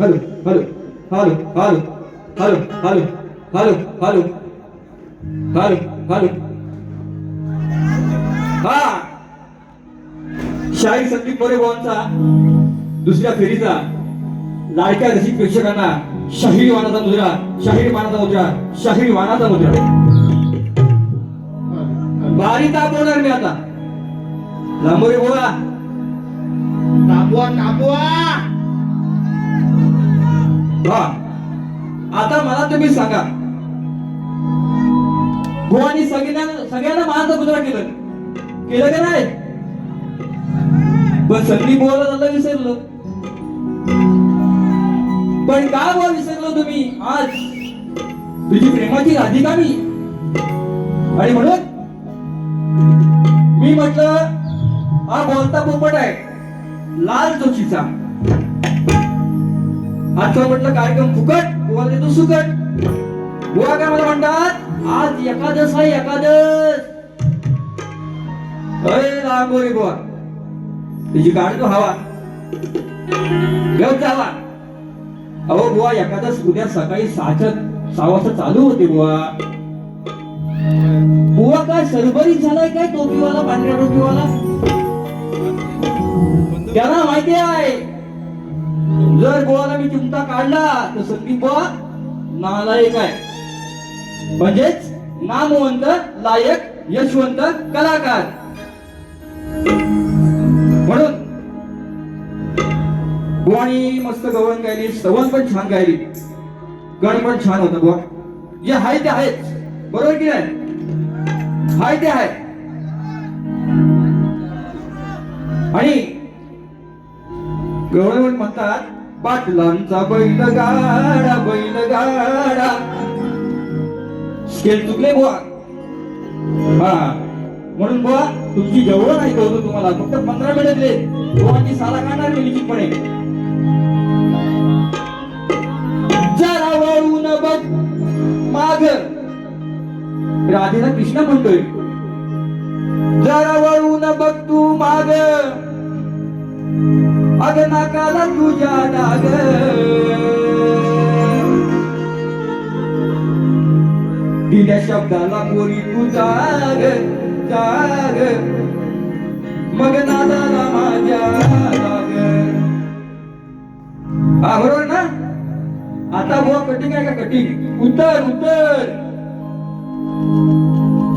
Hello hello hello hello hello hello hello hello hello hello. हा. शाही संदीप मोरे भावांचा दुसऱ्या फेरीचा लाडक्या रसिक प्रेक्षकांना शाहीर वानाचा मुद्रा शाहीर वानाचा मुद्रा शाहीर वानाचा मुद्रा. बारी तापवणार मी आता. लांबोरे बोला तापवा तापवा हा आता मला तुम्ही सांगा. गोवानी सगळ्यांना सगळ्यांना माझा मुद्रा केलं. केलं का नाही? पण सगळी बोला झालं विसरलं. पण का बोल विसरलो तुम्ही आज? तुझी प्रेमाची राधिका मी? आणि म्हणून मी म्हटलं हा बोलता पोपट आहे लाल जोशीचा. आजचा म्हटलं कार्यक्रम फुकट? गोवा देतो सुकट. बुवा काय मला म्हणतात? आज एकादश आहे एकादश अरे लांबोरी बुवा. तुझी गाडी तो हवा. घेऊन जावा अहो बुवा एकादश उद्या सकाळी सहाच्या सहा वाजता चालू होते बुवा. बुवा काय सरबरी झालाय काय टोपीवाला पांढऱ्या टोपीवाला? त्याला माहिती आहे. जर बुवाला मी चिमटा काढला तर संदीप बुवा नालायक आहे. म्हणजेच नामवंत लायक यशवंत कलाकार. म्हणून बुवानी मस्त गवण गायली सवण पण छान गायली. गण पण छान होतं बुवा. जे हाय ते आहेच बरोबर की नाही? हाय ते आहे आणि गवळण म्हणतात पाटलांचा बैलगाडा बैलगाडा. स्केल चुकले बुवा. हा. म्हणून बुवा तुमची गवळ नाही कळतो तुम्हाला. फक्त पंधरा मिनिट दिले. साला काढणार मी निश्चितपणे. जरा वळून बघ. माग. राधेला कृष्ण म्हणतोय. जरा वळून बघ तू माग. अग नाकाला तुझ्या डाग. दिल्या शब्दाला पोरी तू जाग जाग. मग नादाला माझ्या लाग बरोबर ना. आता बुवा कटिंग आहे का कटिंग उतर उतर.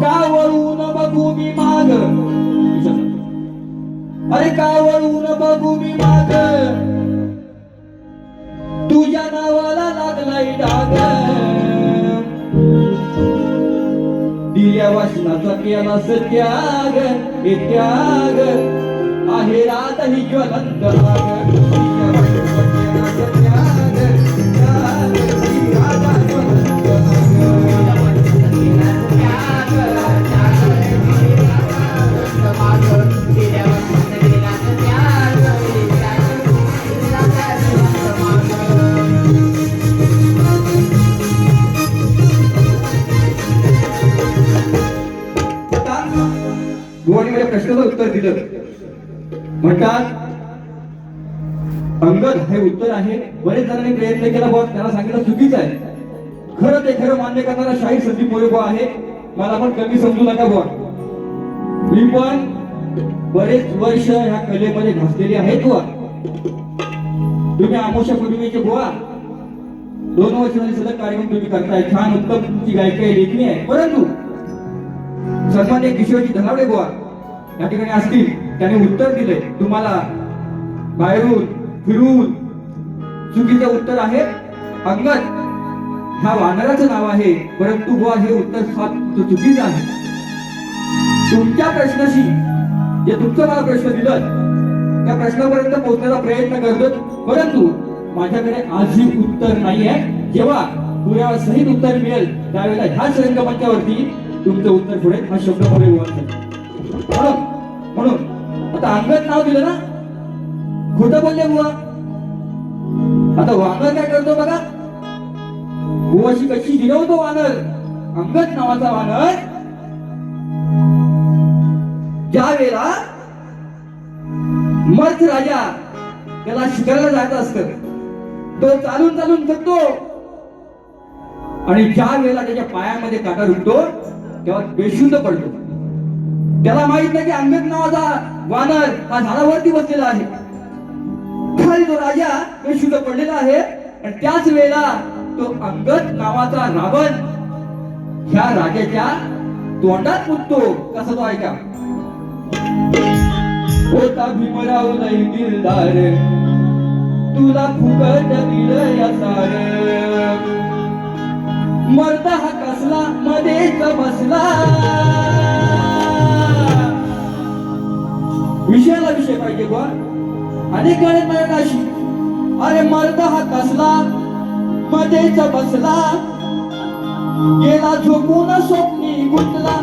का वळून बघू मी माग? अरे का वळून बघू मी माग. तुझ्या नावाला लागलाय डाग. दिल्या वाचनाचा केला सत्याग हे त्याग. आहे रात ही ज्वलंत राग. दिल्या वाचनाचा केला त्याग, त्याग, अंगद हे उत्तर आहे. बरेच जणांनी प्रयत्न केला बघ त्याला सांगितलं चुकीचं आहे. खरं ते खरं मान्य करणारा शाहीर संदीप मोरे आहे. मला पण कमी समजू नका बुवा. मी पण बरेच वर्ष ह्या कलेमध्ये घासलेली आहेत बुवा. तुम्ही आमोशा पूर्वीचे बुवा. दोन वर्ष झाली सलग कार्यक्रम तुम्ही करताय. छान उत्तम तुमची गायकी आहे लेखणी आहे. परंतु सन्मान्य किशोरजी धनावडे बुवा या ठिकाणी असतील. त्याने उत्तर दिले तुम्हाला बाहेरून फिरून. चुकीचं उत्तर आहे? अंगद ह्या वानराचं नाव आहे. परंतु बुवा हे उत्तर फार चुकीचं आहे. तुमच्या प्रश्नाशी जे तुमचं मला प्रश्न दिलं त्या प्रश्नापर्यंत पोहोचण्याचा प्रयत्न करतो. परंतु माझ्याकडे आजही उत्तर नाही आहे. जेव्हा पुऱ्या सहित उत्तर मिळेल त्यावेळेला ह्याच रंगमंचावरती तुमचं उत्तर पुढे हा शब्द पुढे म्हणून म्हणून आता अंगद नाव दिलं ना? खोटं बोलले बुवा. आता वानर काय करतो बघा? बुवाशी कशी गिरवतो वानर? अंगद नावाचा वानर. ज्या वेळेला मर्थ राजा त्याला शिकायला जायचं असत तो चालून चालून थकतो. आणि ज्या वेळेला त्याच्या पायामध्ये काटा रुकतो तेव्हा बेशुद्ध पडतो. त्याला माहीत नाही की अंगद नावाचा वानर हा झाडावरती बसलेला आहे. खाली तो राजा बेशुद्ध पडलेला आहे. आणि त्याच वेळेला तो अंगद नावाचा रावण ह्या राजाच्या तोंडात मुततो कसा तो ऐका. होता भीमराव नाही दिलदार. तुला फुकट दिलं या सार मर्द हा कसला मध्येच बसला. विषयाला विषय पाहिजे बा अनेक गणित मिळत अशी अरे मर्द हा कसला? मध्येच बसला. गेला झोपून स्वप्नी गुंतला.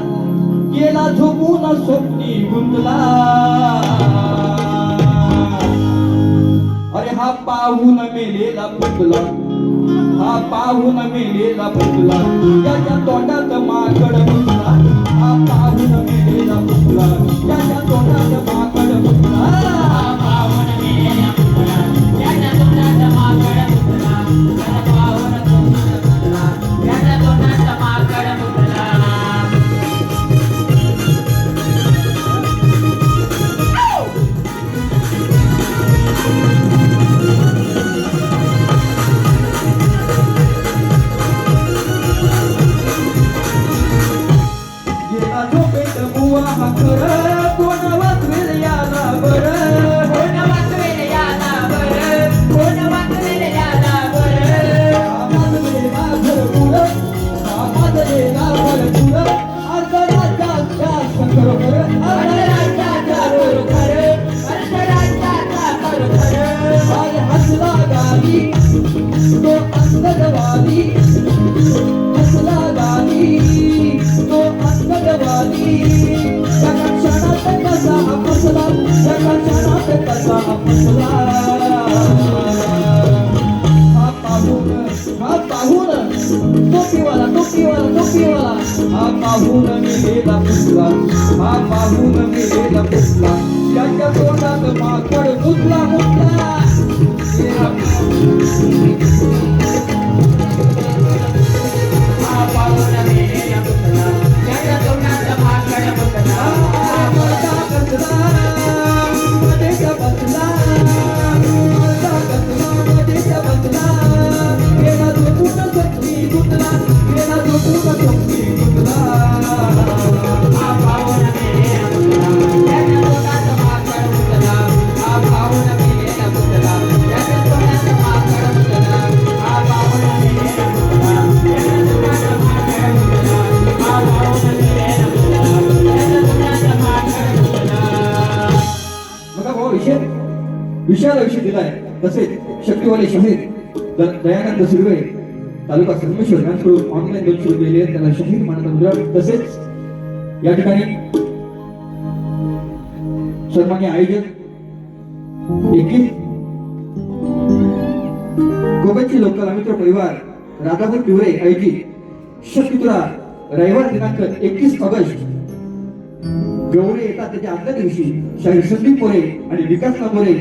गेला झोपून स्वप्नी गुंतला. अरे हा पाहून मेलेला पुतला. हा पाहून मेलेला पुतला. त्याच्या तोंडात माकड मुतला हा पाहून मेलेला पुतला. त्याच्या तोंडात माकड हा पाहून मेलेला पुसला हा पाहून मेलेला पुसला त्याच्या तोंडात माकड मुतला मुतला बघा तसेच शक्तीवाले शहीद दयानंद सुर्वे तालुका संगमेश्वर यांच्याकडून ऑनलाईन दोनशे रुपये दिले त्याला शहीद मानता मुद्रा तसेच या ठिकाणी सन्मान्य आयोजक एकवीस गोव्याची लोकल मित्र परिवार राधापूर पिवळे आयोजित शक्तीतुरा रविवार दिनांक एकवीस ऑगस्ट गौरी येतात त्याच्या आदल्या दिवशी शाहीर संदीप मोरे आणि विकास मोरे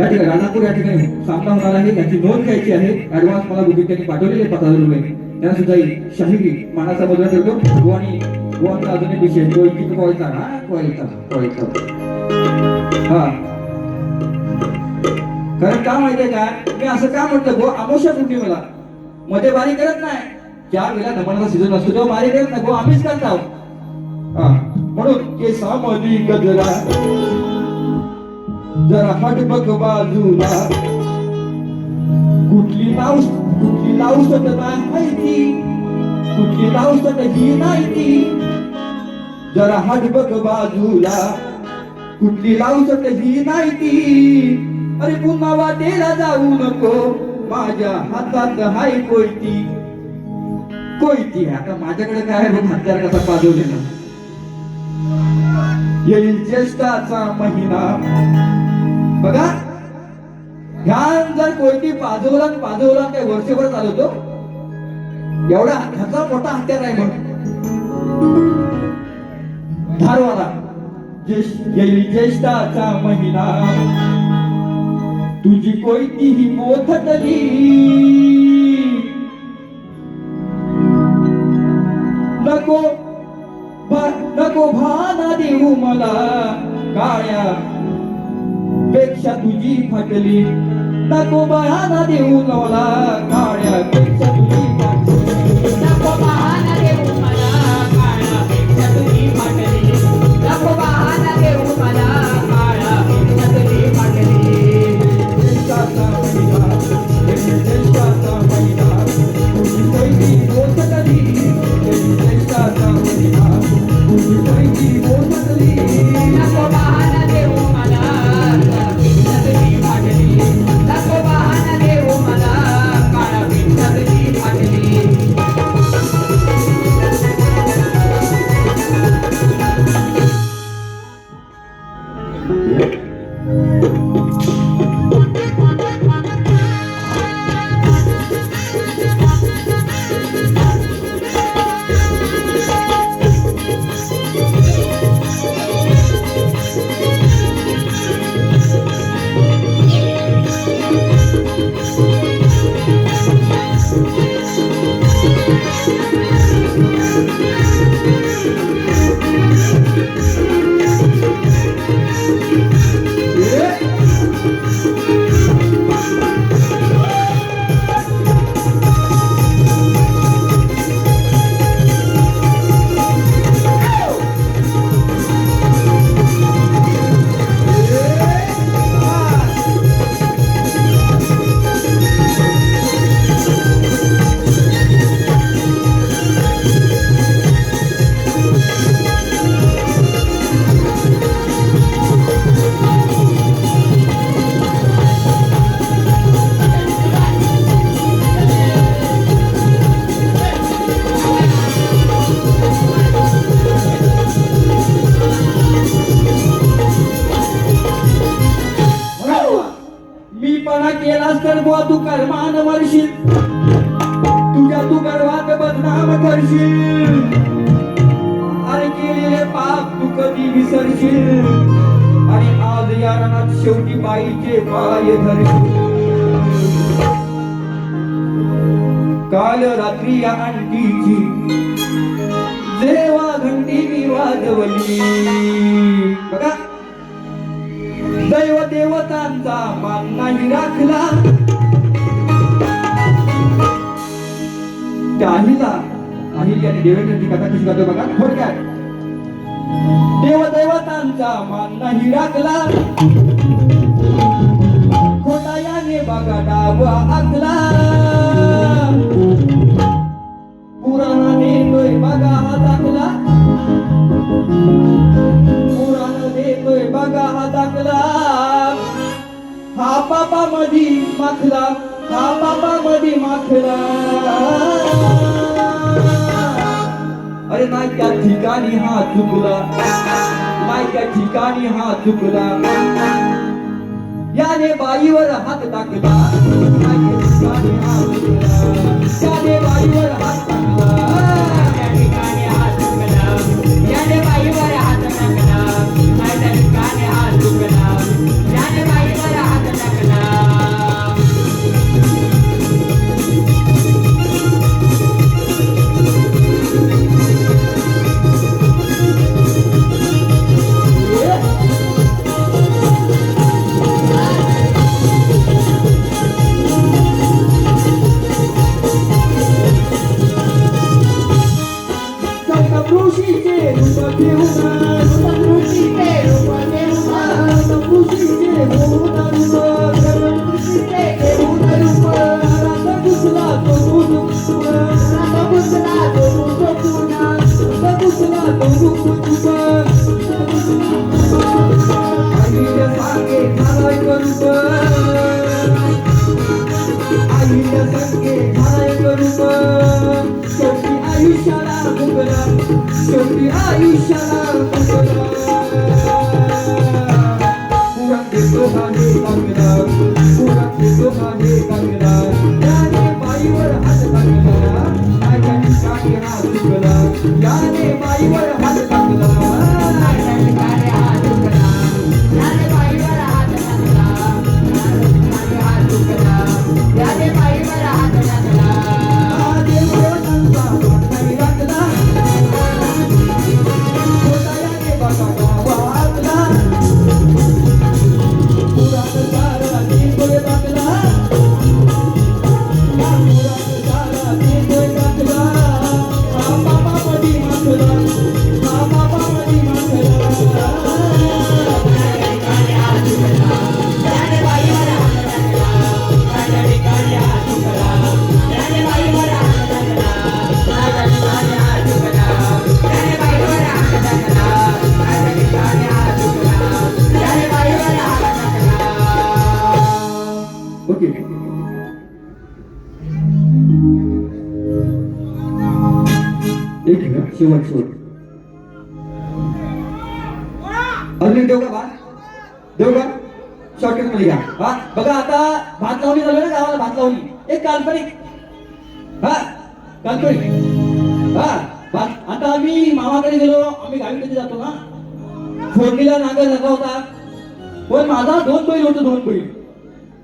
या ठिकाणी राणापूर या ठिकाणी सामना होणार आहे. याची नोंद घ्यायची आहे. ऍडव्हान्स मला बुकिंग त्यांनी पाठवलेले पाच हजार रुपये त्यांना सुद्धा शाहिरी मानाचा मुद्रा करतो. गो आणि गोवाचा अजून एक विषय. तो इतकी कोळीचा हा कोळीचा कोळीचा हा. कारण का माहितीये का? मी असं का म्हटलं? गो अमोशा कुठली मला. मध्ये बारी करत नाही. ज्या वेळेला नमनाचा सीझन असतो तेव्हा बारी करत नाही. गो आम्हीच करत आहोत. हा. म्हणून केसामधी गजरा. जरा हट बघ बाजूला. कुठली लावस कुठली लावस माहिती कुठली लावस ही नाही ती? जरा हट बघ बाजूला. कुठली लावसट ही नाही ती? अरे पुन्हा वाटेला जाऊ नको. माझ्या हातात हाय कोयती. कोयती आता माझ्याकडे काय आहे? हत्यार कसा पाजवलेला येईल ज्येष्ठाचा महिना बघा ध्यान जर कोयती पाजवला आणि पाजवला काय वर्षभर चालवतो एवढा ह्याचा मोठा हत्यार आहे मग धारवाला ज्येष्ठाचा महिना तुझी कोयती ही मोथटली नको भा- नको भाना देऊ मला काळ्या पेक्षा तुझी फटली. नको बहाना देऊ मला काळ्या पेक्षा तुझी विसरशील आणि आज या रणात शेवटी बाईचे पाय धरशील काल रात्री या आणखीची जेव्हा घंटी मी वाजवली. बघा. दैव देवतांचा मान नाही राखला. त्या अहिला आणि देवेंद्रची कथा कशी करतो बघा. थोडक्यात. देवदेवतांचा मान नाही राखला. खोटा याने बघा डावा आखला. पुराणाने तोय बघा हा दाखला पुराण तोय बघा हा दाखला हा पापा मधी माखला हा पापा मधी माखला. अरे नाही त्या ठिकाणी हा चुकला. नाही त्या ठिकाणी हा चुकला. याने बाईवर हात टाकला. नाही त्या ठिकाणी हा चुकला. याने बाईवर हात टाकला. 啊！伊斯。एक अजून देऊ का भात देऊ का शॉर्टकटमध्ये घ्या. हा बघा आता भात लावणी झालं ना गावाला भात लावणी. एक काल्पनिक. हा काल्पनिक. हा भात आता आम्ही मामाकडे गेलो आम्ही गावीकडे जातो ना. फोडणीला नागर झाला होता. पण माझा दोन बैल होतो दोन बैल.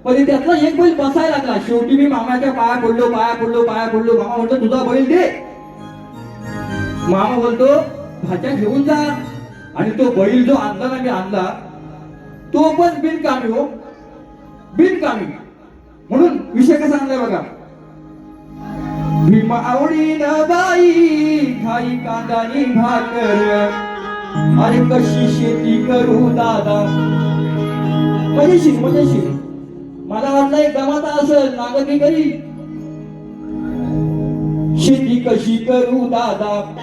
पण त्यातला एक बैल बसायला लागला. शेवटी मी मामाच्या पाया पडलो पाया पडलो पाया पडलो. मामा म्हणतो तुझा बैल दे. मामा बोलतो भाच्या घेऊन जा. आणि तो बैल जो आणला ना मी आणला तो पण बिनकामी हो. बिनकामी. म्हणून विषय कसा आणलाय बघा. भीमा आवडीन बाई खाई कांदानी भाकर. अरे कशी शेती करू दादा. मजेशीर मजेशीर. मला वाटलं एक गमाता असेल नागरिक शेती कशी करू दादा.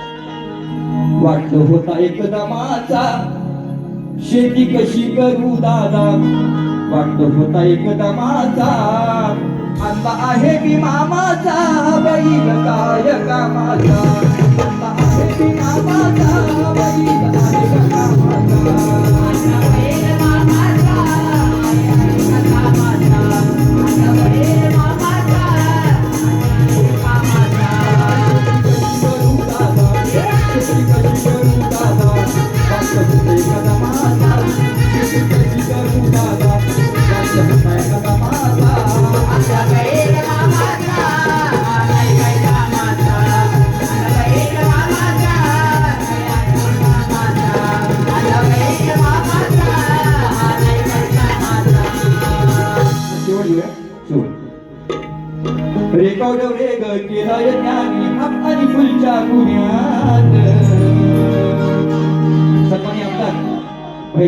वाटलं होता एकदा दमाचा शेती कशी करू दादा? वाटलं होता एकदा दमाचा आता आहे मी मामाचा बैल काय कामाचा. आता आहे मी मामाचा बैल काय कामाचा. माझा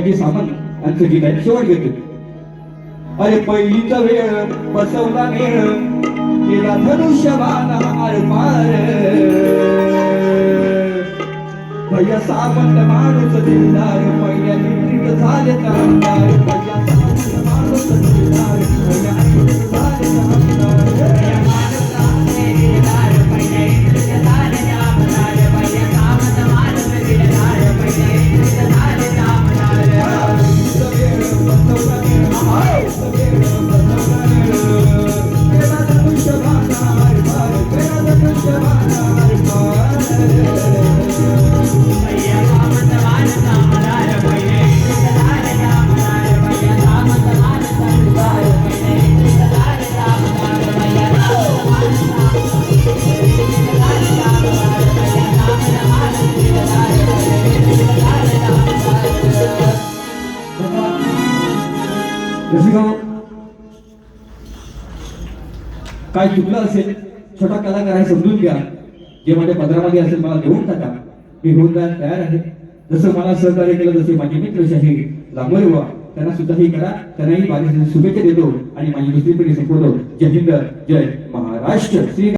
भैजी सामंत यांचं गीत आहे शेवट घेतो अरे पहिलीचा वेळ बसवला मेळ केला धनुष्यबाण आरपार भैया सामंत माणूस दिलदार पहिल्या निवडीत झाले आमदार भैया सामंत माणूस दिलदार पहिल्या काय चुकलं असेल छोटा कलाकार आहे समजून घ्या. जे माझ्या पदरामध्ये असेल मला देऊन टाका. मी होऊन जायला तयार आहे. जसं मला सहकार्य केलं जसे माझे मित्र शाही लांबोरे व्हा. त्यांना सुद्धा हे करा. त्यांनाही माझ्या शुभेच्छा देतो. आणि माझी दुसरी पिढी संपवतो. जय हिंद जय महाराष्ट्र. श्री